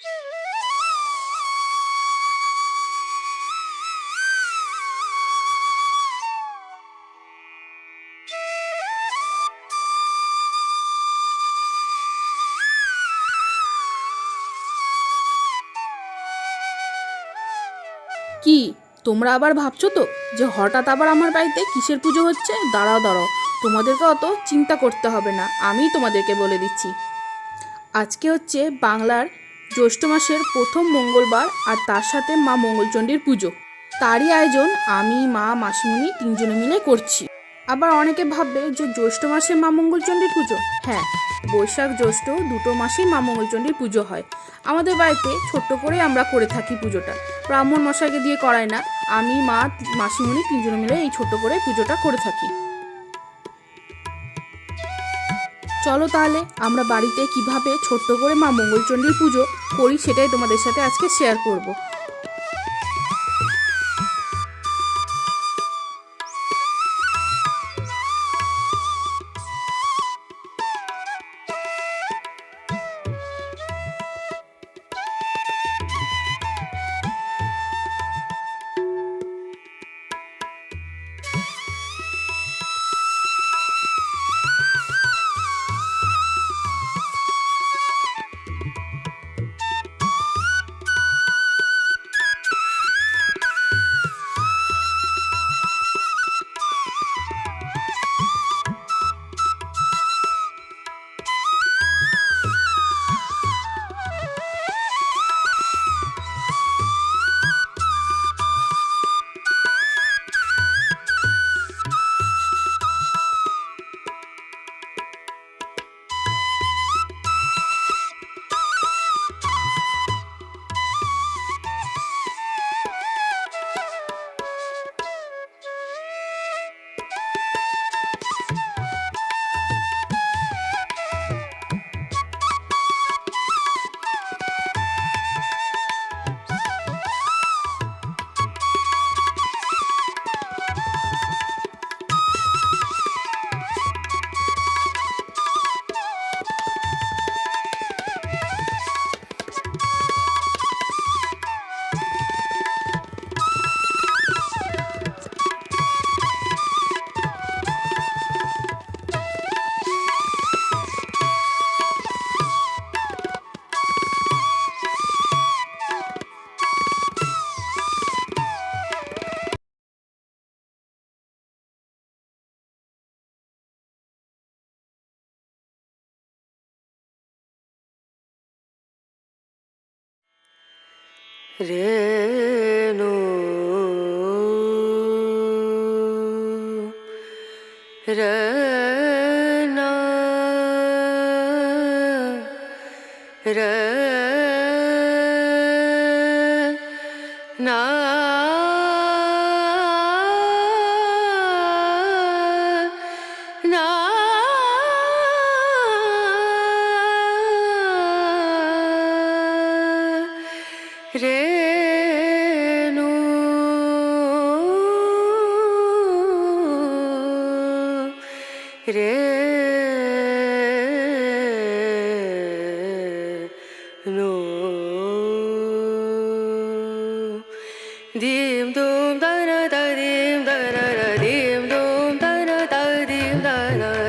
কি, তোমরা আবার ভাবছ তো যে হঠাৎ আবার আমার বাড়িতে কিসের পুজো হচ্ছে? দাঁড়াও দাঁড়াও। তোমাদেরকে অত চিন্তা করতে হবে না। আমি তোমাদেরকে বলে দিচ্ছি। আজকে হচ্ছে বাংলার জ্যৈষ্ঠ মাসের প্রথম মঙ্গলবার আর তার সাথে মা মঙ্গলচণ্ডীর পুজো। তারই আয়োজন আমি, মা, মাসিমণি তিনজনে মিলে করছি। আবার অনেকে ভাববে যে জ্যৈষ্ঠ মাসে মা মঙ্গলচণ্ডীর পুজো। হ্যাঁ বৈশাখ জ্যৈষ্ঠ দুটো মাসেই মা মঙ্গলচণ্ডীর পুজো হয়। আমাদের বাড়িতে ছোট্ট করে আমরা করে থাকি পুজোটা। ব্রাহ্মণ মশাইকে দিয়ে করাই না। আমি, মা, মাসিমণি তিনজনে মিলে এই ছোট্ট করে পুজোটা করে থাকি। চলো তাহলে, আমরা বাড়িতে কীভাবে ছোট্ট করে মা মঙ্গলচণ্ডীর পুজো করি সেটাই তোমাদের সাথে আজকে শেয়ার করব। রেণু রনা র re no dim dum da na da dim da da dim da da dim da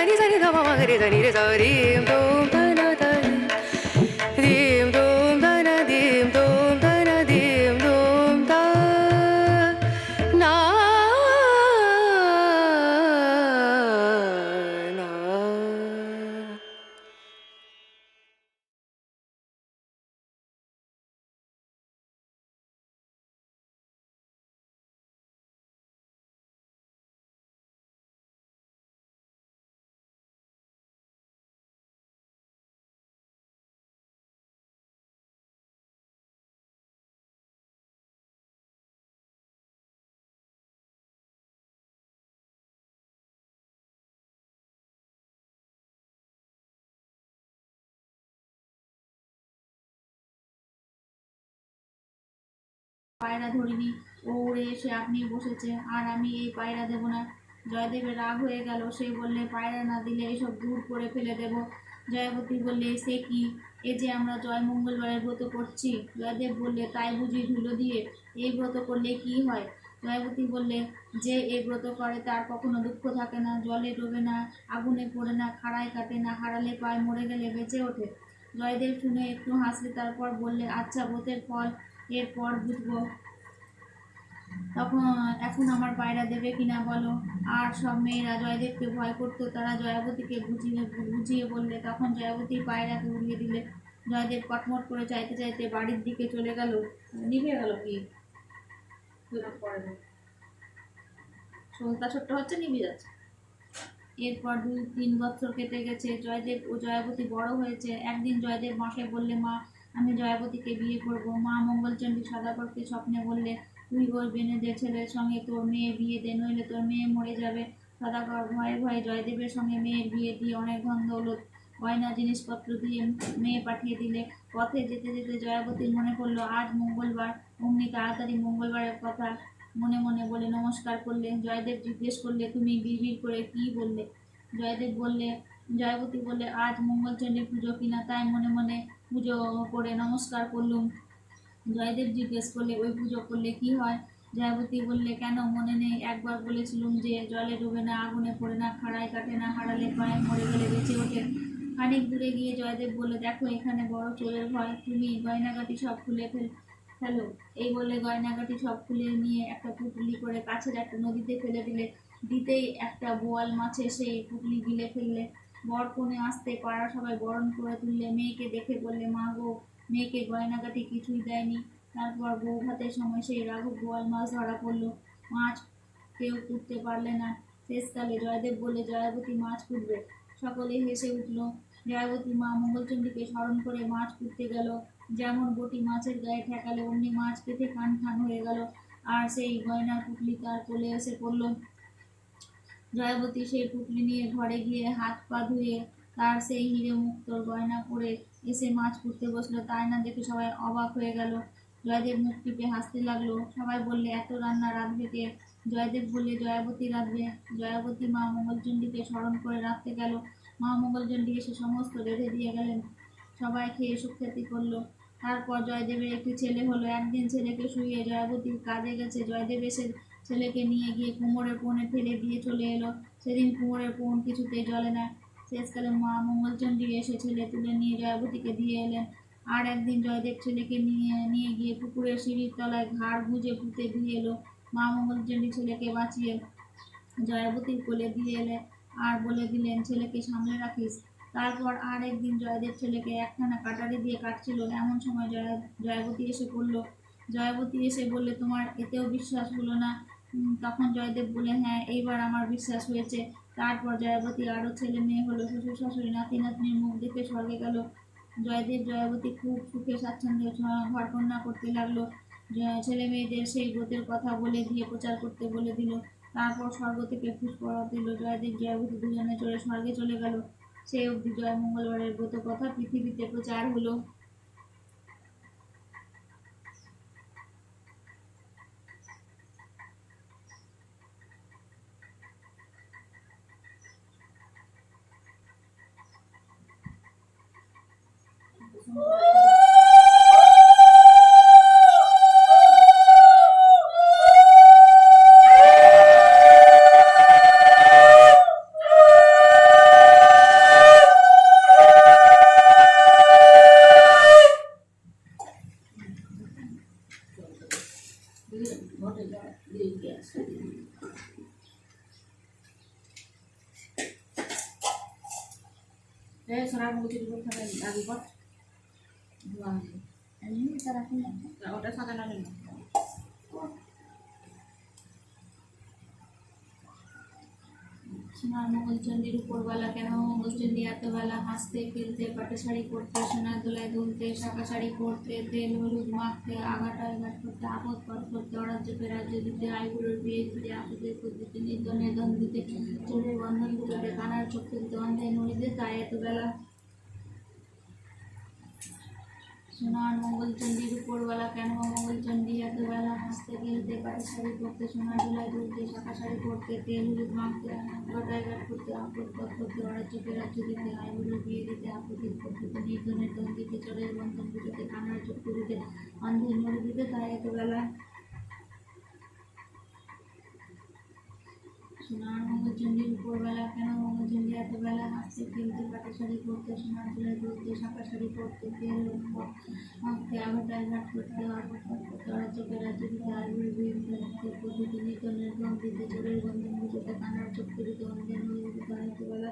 ധനി സനി ധമ മകരി ധനി ധരീം തോം পায়রা ধরিনি। ও উড়ে এসে আপনি বসেছে। আর আমি এই পায়রা দেবো না। জয়দেবের রাগ হয়ে গেল। সে বললে, পায়রা না দিলে এসব দূর করে ফেলে দেব। জয়াবতী বললে, সে কি? এ যে আমরা জয় মঙ্গলবারের ব্রত করছি। জয়দেব বললে, তাই বুঝি ধুলো দিয়ে এই ব্রত করলে কি হয়? জয়বতী বললে, যে এই ব্রত করে তার কখনো দুঃখ থাকে না, জলে ডোবে না, আগুনে পড়ে না, খাড়ায় কাটে না, হারালে পায়, মরে গেলে বেঁচে ওঠে। জয়দেব শুনে একটু হাসলে, তারপর বললে আচ্ছা ব্রতের ফল এরপর বুঝব। তখন এখন আমার পায়রা দেবে কিনা বলো? আর সব মেয়েরা জয়দেবকে ভয় করতো তারা জয়াবতীকে বুঝিয়ে বুঝিয়ে বললে। তখন জয়াবতী পায়রাকে উড়িয়ে দিলে। জয়দেব কটমট করে চাইতে চাইতে বাড়ির দিকে চলে গেল। নিভে গেল কি? সন্ধ্যা ছোট্ট হচ্ছে নিভে যাচ্ছে। এরপর দুই তিন বছর কেটে গেছে। জয়দেব ও জয়াবতী বড় হয়েছে। একদিন জয়দেব মাকে বললে মা আমি জয়াবতীকে বিয়ে করব। মা মঙ্গলচণ্ডী সদাগরকে স্বপ্নে বললে, তুই ওই বেনেদের ছেলের সঙ্গে তোর মেয়ে বিয়ে দে, নইলে তোর মেয়ে মরে যাবে। সদাগর ভয়ে ভয়ে জয়দেবের সঙ্গে মেয়ের বিয়ে দিয়ে অনেক ধন দৌলত, গয়না, জিনিসপত্র দিয়ে মেয়ে পাঠিয়ে দিলে। পথে যেতে যেতে জয়াবতীর মনে পড়ল আজ মঙ্গলবার। অমনি তাড়াতাড়ি মঙ্গলবারের কথা মনে মনে বলে নমস্কার করলে। জয়দেব জিজ্ঞেস করলে, তুমি বিড় করে কি বললে? জয়দেব বললে, জয়বতী বললে, আজ মঙ্গলচণ্ডী পুজো কিনা? তাই মনে মনে পুজো করে নমস্কার করলুম। জয়দেব জিজ্ঞেস করলে, ওই পুজো করলে কি হয়? জয়াবতী বললে, কেন? মনে নেই। একবার বলেছিলুম যে, জলে ডুবে না, আগুনে পড়ে না, খাড়ায় কাটে না, হারালে পায়ে মরে গেলে বেঁচে ওঠে। খানিক দূরে গিয়ে জয়দেব বলে দেখো, এখানে বড় চোরের ভয়। তুমি গয়নাগাটি সব খুলে ফেল, ফেলো। এই বলে গয়নাগাটি সব খুলে নিয়ে একটা পুটলি করে কাছের একটা নদীতে ফেলে দিলে। দিতেই একটা বোয়াল মাছে সেই পুটলি গিলে ফেললে। বর কোণে আসতে পাড়া সবাই বরণ করে তুললে, মেয়েকে দেখে বললে, মা গো, মেয়েকে গয়নাগাটি কিছুই দেয়নি। তারপর বউ ভাতের সময় সেই রাঘব গোয়াল মাছ ধরা পড়ল। মাছ কেউ কুটতে পারলে না। শেষকালে জয়দেব বলে জয়াবতী মাছ কুটবে সকলে হেসে উঠল, জয়াবতী মা মঙ্গলচণ্ডীকে স্মরণ করে মাছ কুটতে গেল। যেমন বটি মাছের গায়ে ঠেকালে, অমনি মাছ পেতে খান খান হয়ে গেল। আর সেই গয়নার পুটলি তার কোলে এসে পড়ল। জয়াবতী সেই পুটলি নিয়ে ঘরে গিয়ে হাত পা ধুয়ে তার সেই হিরে মুক্তোর গয়না পরে এসে মাছ কুটতে বসল। তাই না দেখে সবাই অবাক হয়ে গেল। জয়দেব মুখ টিপে হাসতে লাগল। সবাই বললে, এত রান্না রাঁধবে কে? জয়দেব বললে, জয়াবতী রাঁধবে। জয়াবতী মা মঙ্গলচণ্ডীকে স্মরণ করে রাখতে গেল। মা মঙ্গলচণ্ডী এসে সমস্ত রেঁধে দিয়ে গেলেন। সবাই খেয়ে সুখ্যাতি করল। তারপর জয়দেবের একটি ছেলে হলো। একদিন ছেলেকে শুয়ে জয়াবতীর কাজে গেছে। জয়দেব এসে ছেলেকে নিয়ে গিয়ে কুমোরের পোনে ফেলে দিয়ে চলে এলো। সেদিন কুমোরের পোন কিছুতেই জ্বলে না। শেষকালে মা মঙ্গলচণ্ডী এসে ছেলে তুলে নিয়ে জয়াবতীকে দিয়ে এলেন। আর একদিন জয়দেব ছেলেকে নিয়ে নিয়ে গিয়ে পুকুরের সিঁড়ির তলায় ঘাড় গুঁজে পুঁতে দিয়ে এলো। মা মঙ্গলচণ্ডী ছেলেকে বাঁচিয়ে জয়াবতীর কোলে দিয়ে এলে আর বলে দিলেন, ছেলেকে সামলে রাখিস। তারপর আর একদিন জয়দেব ছেলেকে একখানা কাটারি দিয়ে কাটছিল। এমন সময় জয়া, জয়াবতী এসে পড়ল জয়াবতী এসে বললে তোমার এতেও বিশ্বাস হলো না। তখন জয়দেব বলে হ্যাঁ এইবার আমার বিশ্বাস হয়েছে। তারপর জয়াবতী আরও ছেলে মেয়ে হলো, শ্বশুর শাশুড়ি, নাতি নাতনির মুখ দেখে স্বর্গে গেল। জয়দেব, জয়াবতী খুব সুখে, স্বাচ্ছন্দ্যে ঘর কন্যা করতে লাগল। ছেলে মেয়েদের সেই ব্রতের কথা বলে দিয়ে প্রচার করতে বলে দিল। তারপর স্বর্গ থেকে পুষ্পর দিল। জয়দেব, জয়াবতী দুজনে চড়ে স্বর্গে চলে গেল। সেই অবধি জয় মঙ্গলবারের ব্রত কথা পৃথিবীতে প্রচার হলো। Saya serang mungkin pun sampai di Alibot. ওটা সোনার উপরবেলা কেন মঙ্গলচন্ডী এতবেলা হাসতে খেলতে পাটে শাড়ি পরতে সোনার দোলায় দুলতে শাঁখা শাড়ি পরতে তেল হলুদ মাখতে আগাটায় ঘাট করতে আপদ পার করতে অরাজ্য রাজ্য দিতে আইগুলোর বিয়ে ঘুরে আপদের পদ্ধতি নির্দন নির্দন দিতে চোখের বন্ধন দুটোতে কানার চোখ তুলতে অন্ধে নড়িতে তাই এতবেলা সোনার মঙ্গলচন্ডীর উপরবেলা কেন মঙ্গলচন্ডী এতবেলা হাসতে খেলতে পাটে শাড়ি পরতে সোনার দোলায় দুলতে শাঁখা শাড়ি পরতে, তেল হলুদ মাখতে গোটায় ঘাট করতে, আপদ পথ করতে অরাজ্য রাজ্য দিতে আইগুলো বিয়ে দিতে আপদের পদ্ধতি নির্দনের দন দিতে চোরের বন্ধন দুটোতে কানার চোখ তুলিতে অন্ধে নড়ে দিতে, তাই এতবেলা সোনার মঙ্গলচন্ডীর উপরবেলা কেন? মঙ্গলচন্ডী এতবেলা হাসতে খেলতে পাটা শাড়ি পরতে, সোনার চুলে ধরতে সাঁকা শাড়ি পরতে তেল আঁকতে আঘাটায় ঘাট করতে তারা রাজ্যকে রাজ্য দিতে আলুর বিয়ে দিতে পদ্ধতি নির্দনের গম দিতে চোরের গন্ধ বুঝতে কানার চোখ এতবেলা